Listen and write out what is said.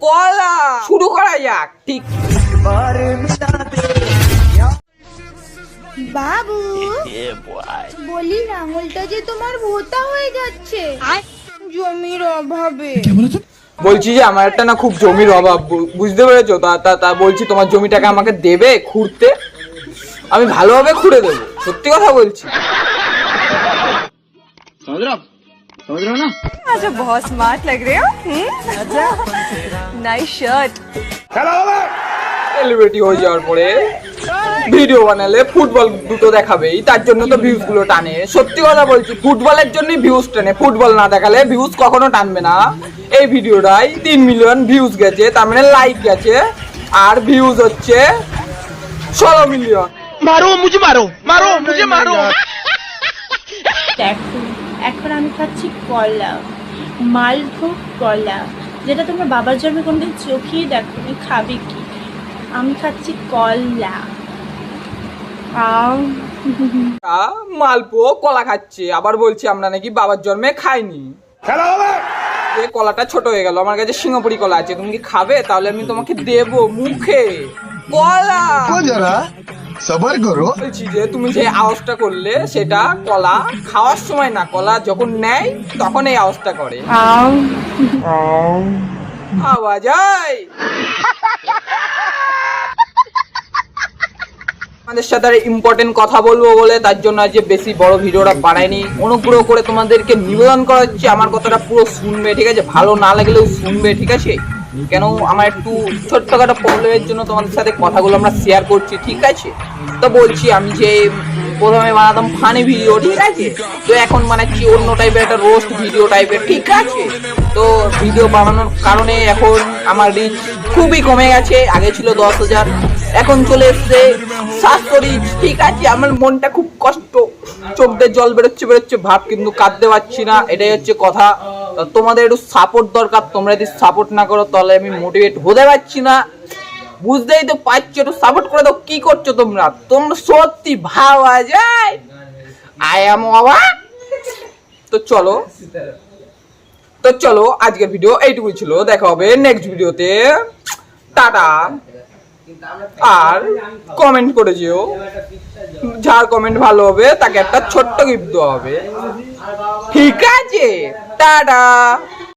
কলা শুরু করা যাক ঠিক। বাবু বলি আঙুলটা যে তোমার ভোতা হয়ে যাচ্ছে। জমির অভাবে। বলছি? যে আমার একটা না খুব জমির অভাব বু- বুঝতে পেরেছ? তা তা তা বলছি তোমার জমিটাকে আমাকে দেবে খুঁড়তে? আমি ভালোভাবে খুঁড়ে দেবো সত্যি কথা বলছি। अच्छा बहुत स्मार्ट लग रहे हो नाइस शर्ट সেলিব্রিটি হয়ে যাওয়ার পরে ভিডিও বানালে ফুটবল দুটো দেখাবেই তার জন্য তো ভিউজ গুলো টানে সত্যি কথা বলছি ফুটবলের জন্যই ভিউজ টানে ফুটবল না দেখালে ভিউজ কখনো টানবে না এই ভিডিওটাই তিন মিলিয়ন ভিউজ গেছে তার মানে লাইক গেছে আর ভিউজ হচ্ছে ষোলো মিলিয়ন मारो मुझे मारो मारो मुझे मारो দেখো এখন আমি খাচ্ছি কলা মালভোগ কলা যেটা তোমার বাবার জন্মে কোনদিন চোখেই দেখো নি খাবে কি? আমি খাচ্ছি কলা। মালপো কলা খাচ্ছে আবার বলছি আমরা নাকি বাবার জন্মে খাইনি। এ কলাটা ছোট হয়ে গেল আমার কাছে সিঙ্গাপুরি কলা আছে তুমি কি খাবে? তাহলে আমি তোমাকে দেবো মুখে। কলা! সবার করো বলছি যে তুমি যে আওয়াজটা করলে সেটা কলা খাওয়ার সময় না কলা যখন নেয় তখন এই আওয়াজটা করে। আওয়াজ সাথে আর ইম্পর্টেন্ট কথা বলব বলে তার জন্য আজ বেশি বড় ভিডিওটা বানায়নি অনুগ্রহ করে তোমাদেরকে নিবেদন করা হচ্ছে আমার কথাটা পুরো শুনবে ঠিক আছে? ভালো না লাগলেও শুনবে ঠিক আছে? কেন আমার একটু ছোট্টখাটো প্রবলেমের জন্য তোমাদের সাথে কথাগুলো আমরা শেয়ার করছি, ঠিক আছে? তো বলছি আমি যে প্রথমে বানাতাম ফানি ভিডিও ঠিক আছে? তো এখন বানাচ্ছি অন্য টাইপের একটা রোস্ট ভিডিও টাইপের ঠিক আছে? তো ভিডিও বানানোর কারণে এখন আমার রিচ খুবই কমে গেছে, আগে ছিল দশ হাজার, এখন চলে এসছে সাতশো রিচ ঠিক আছে, আমার মনটা খুব কষ্ট চোখ দিয়ে জল বেরোচ্ছে বেরোচ্ছে, ভাব কিন্তু কাঁদতে পারছি না, এটাই হচ্ছে কথা। তোমাদের একটু সাপোর্ট দরকার, তোমরা যদি সাপোর্ট না করো, তাহলে আমি মোটিভেট হতে পারছি না। বুঝতেই তো পারছ, একটু সাপোর্ট করে দাও, কি করছ তোমরা? তোমরা সত্যি ভাবা যায়। আই এম অবাক তো চলো। তো চলো, আজকের ভিডিও এইটুকুই ছিল। দেখা হবে নেক্সট ভিডিওতে টাটা। আর কমেন্ট করে যেও। যার কমেন্ট ভালো হবে, তাকে একটা ছোট্ট গিফট দেওয়া হবে। ঠিক আছে। টাটা।